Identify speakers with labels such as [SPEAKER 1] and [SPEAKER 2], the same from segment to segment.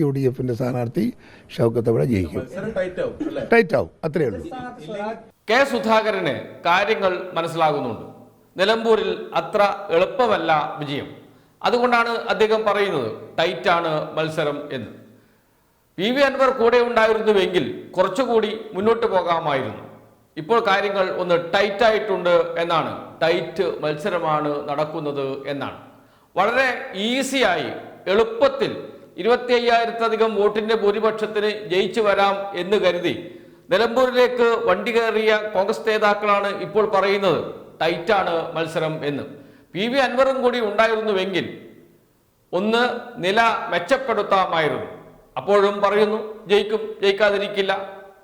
[SPEAKER 1] U D എഫിന്റെ സ്ഥാനാർത്ഥി ഷൗക്കത്ത് അവിടെ ജയിക്കും.
[SPEAKER 2] ടൈറ്റ് ആവും
[SPEAKER 1] അത്രയേ ഉള്ളൂ.
[SPEAKER 3] കെ സുധാകരന് കാര്യങ്ങൾ മനസ്സിലാകുന്നുണ്ട്. നിലമ്പൂരിൽ അത്ര എളുപ്പമല്ല വിജയം. അതുകൊണ്ടാണ് അദ്ദേഹം പറയുന്നത് ടൈറ്റാണ് മത്സരം എന്ന്. പി വി അൻവർ കൂടെ ഉണ്ടായിരുന്നുവെങ്കിൽ കുറച്ചുകൂടി മുന്നോട്ട് പോകാമായിരുന്നു. ഇപ്പോൾ കാര്യങ്ങൾ ഒന്ന് ടൈറ്റ് ആയിട്ടുണ്ട് എന്നാണ്. ടൈറ്റ് മത്സരമാണ് നടക്കുന്നത് എന്നാണ്. വളരെ ഈസിയായി എളുപ്പത്തിൽ ഇരുപത്തി അയ്യായിരത്തധികം വോട്ടിന്റെ ഭൂരിപക്ഷത്തിന് ജയിച്ചു വരാം എന്ന് കരുതി നിലമ്പൂരിലേക്ക് വണ്ടി കയറിയ കോൺഗ്രസ് നേതാക്കളാണ് ഇപ്പോൾ പറയുന്നത്. ടൈറ്റാണ് മത്സരം എന്ന്. പി വി അൻവറും കൂടി ഉണ്ടായിരുന്നുവെങ്കിൽ ഒന്ന് നില മെച്ചപ്പെടുത്താമായിരുന്നു. അപ്പോഴും പറയുന്നു ജയിക്കും ജയിക്കാതിരിക്കില്ല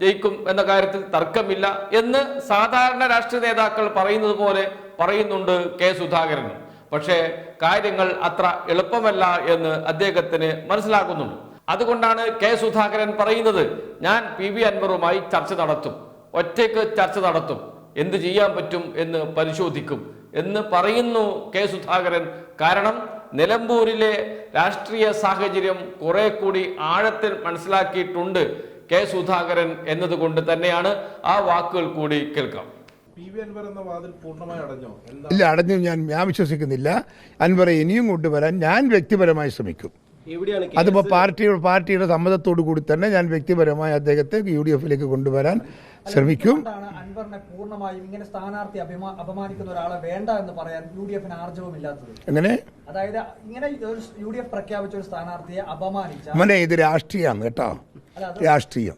[SPEAKER 3] ജയിക്കും എന്ന കാര്യത്തിൽ തർക്കമില്ല എന്ന് സാധാരണ രാഷ്ട്രീയ നേതാക്കൾ പറയുന്നത് പോലെ പറയുന്നുണ്ട് കെ സുധാകരൻ. പക്ഷേ കാര്യങ്ങൾ അത്ര എളുപ്പമല്ല എന്ന് അദ്ദേഹത്തിന് മനസ്സിലാക്കുന്നുണ്ട് അതുകൊണ്ടാണ് കെ സുധാകരൻ പറയുന്നത് ഞാൻ പി വി അൻവറുമായി ചർച്ച നടത്തും. ഒറ്റയ്ക്ക് ചർച്ച നടത്തും. എന്ത് ചെയ്യാൻ പറ്റും എന്ന് പരിശോധിക്കും. എന്ന് പറയുന്നു കെ സുധാകരൻ. കാരണം നിലമ്പൂരിലെ രാഷ്ട്രീയ സാഹചര്യം കുറെ കൂടി ആഴത്തിൽ മനസ്സിലാക്കിയിട്ടുണ്ട് കെ സുധാകരൻ എന്നതുകൊണ്ട് തന്നെയാണ് ആ വാക്കുകൾ കൂടി കേൾക്കാം.
[SPEAKER 2] പി എന്ന വാതിൽ പൂർണമായി അടഞ്ഞോ?
[SPEAKER 1] ഇല്ല അടഞ്ഞു ഞാൻ ഞാൻ വിശ്വസിക്കുന്നില്ല. അൻവറെ ഇനിയും കൊണ്ടുവരാൻ ഞാൻ വ്യക്തിപരമായി ശ്രമിക്കും.
[SPEAKER 4] എവിടെയാണ്
[SPEAKER 1] അതിപ്പോൾ പാർട്ടിയുടെ പാർട്ടിയുടെ സമ്മതത്തോടു കൂടി തന്നെ ഞാൻ വ്യക്തിപരമായി അദ്ദേഹത്തെ യു ഡി എഫിലേക്ക് കൊണ്ടുവരാൻ ശ്രമിക്കും.
[SPEAKER 5] എന്തുകൊണ്ടാണ് അൻവറിനെ പൂർണമായും ഇങ്ങനെ സ്ഥാനാർത്ഥി അപമാനിക്കുന്ന ഒരാളെ വേണ്ട എന്ന് പറയാൻ യു ഡി എഫിന് ആർജവമില്ലാത്തത്
[SPEAKER 1] എങ്ങനെ?
[SPEAKER 5] അതായത് ഇങ്ങനെ ഒരു യു ഡി എഫ് പ്രഖ്യാപിച്ച ഒരു സ്ഥാനാർത്ഥിയെ അപമാനിച്ച
[SPEAKER 1] അവനെ ഇത് രാഷ്ട്രീയമാണ് കേട്ടോ. രാഷ്ട്രീയം.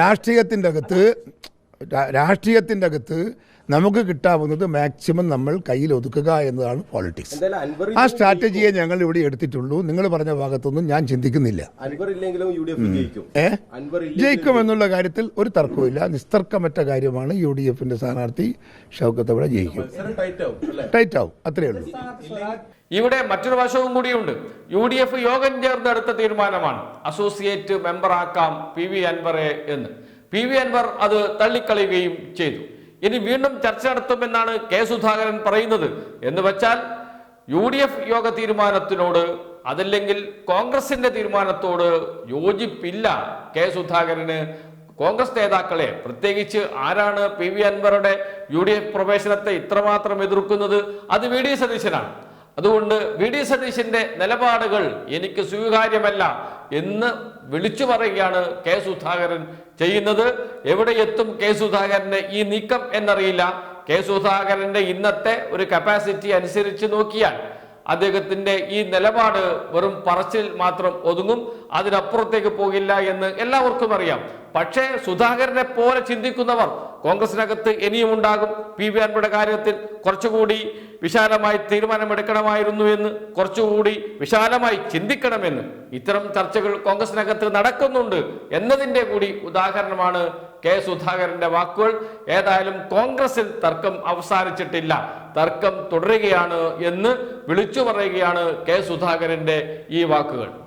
[SPEAKER 1] രാഷ്ട്രീയത്തിന്റെ അകത്ത് രാഷ്ട്രീയത്തിന്റെ അകത്ത് നമുക്ക് കിട്ടാവുന്നത് മാക്സിമം നമ്മൾ കയ്യിൽ ഒതുക്കുക എന്നതാണ് പോളിറ്റിക്സ്
[SPEAKER 4] അൻവർ
[SPEAKER 1] ആ സ്ട്രാറ്റജിയെ ഞങ്ങൾ ഇവിടെ എടുത്തിട്ടുള്ളൂ. നിങ്ങൾ പറഞ്ഞ ഭാഗത്തൊന്നും ഞാൻ ചിന്തിക്കുന്നില്ല.
[SPEAKER 4] അൻവർ ഇല്ലെങ്കിലും യു ജയിക്കും.
[SPEAKER 1] ഏ?
[SPEAKER 4] അൻവർ
[SPEAKER 1] ജയിക്കും എന്നുള്ള കാര്യത്തിൽ ഒരു തർക്കവുമില്ല. നിസ്തർക്കമറ്റ കാര്യമാണ് യു ഡി എഫിന്റെ സ്ഥാനാർത്ഥി ഷൗക്കത്ത് അവിടെ ജയിക്കും.
[SPEAKER 2] ടൈറ്റ് ആവും അല്ലേ?
[SPEAKER 1] ടൈറ്റ് ആവും. അത്രയേ ഉള്ളൂ.
[SPEAKER 3] ഇവിടെ മറ്റൊരു വശവും കൂടിയുണ്ട്. യു ഡി എഫ് യോഗം ചേർന്നെടുത്ത തീരുമാനമാണ്. അസോസിയേറ്റ് മെമ്പറാക്കാം പി വി അൻവറെ എന്ന്. പി വി അൻവർ അത് തള്ളിക്കളയുകയും ചെയ്തു. ഇനി വീണ്ടും ചർച്ച നടത്തുമെന്നാണ് കെ സുധാകരൻ പറയുന്നത്. എന്ന് വെച്ചാൽ യു ഡി എഫ് യോഗ തീരുമാനത്തിനോട് അതല്ലെങ്കിൽ കോൺഗ്രസിന്റെ തീരുമാനത്തോട് യോജിപ്പില്ല കെ സുധാകരന്. കോൺഗ്രസ് നേതാക്കളെ പ്രത്യേകിച്ച് ആരാണ് പി വി അൻവറുടെ യു ഡി എഫ് പ്രവേശനത്തെ ഇത്രമാത്രം എതിർക്കുന്നത്? അത് വി ഡി സതീശനാണ്. അതുകൊണ്ട് വി ഡി സതീശന്റെ നിലപാടുകൾ എനിക്ക് സ്വീകാര്യമല്ല എന്ന് വിളിച്ചു പറയുകയാണ് കെ സുധാകരൻ ചെയ്യുന്നത്. എവിടെ എത്തും കെ സുധാകരന്റെ ഈ നീക്കം എന്നറിയില്ല. കെ സുധാകരന്റെ ഇന്നത്തെ ഒരു കപ്പാസിറ്റി അനുസരിച്ച് നോക്കിയാൽ അദ്ദേഹത്തിന്റെ ഈ നിലപാട് വെറും പറച്ചിൽ മാത്രം ഒതുങ്ങും. അതിനപ്പുറത്തേക്ക് പോകില്ല എന്ന് എല്ലാവർക്കും അറിയാം. പക്ഷേ സുധാകരനെ പോലെ ചിന്തിക്കുന്നവർ കോൺഗ്രസിനകത്ത് ഇനിയും ഉണ്ടാകും. പി വി അൻപയുടെ കാര്യത്തിൽ കുറച്ചുകൂടി വിശാലമായി തീരുമാനമെടുക്കണമായിരുന്നു എന്ന് കുറച്ചുകൂടി വിശാലമായി ചിന്തിക്കണമെന്ന് ഇത്തരം ചർച്ചകൾ കോൺഗ്രസിനകത്ത് നടക്കുന്നുണ്ട് എന്നതിന്റെ കൂടി ഉദാഹരണമാണ് കെ സുധാകരന്റെ വാക്കുകൾ. ഏതായാലും കോൺഗ്രസിൽ തർക്കം അവസാനിച്ചിട്ടില്ല. തർക്കം തുടരുകയാണ് എന്ന് വിളിച്ചു പറയുകയാണ് കെ സുധാകരന്റെ ഈ വാക്കുകൾ.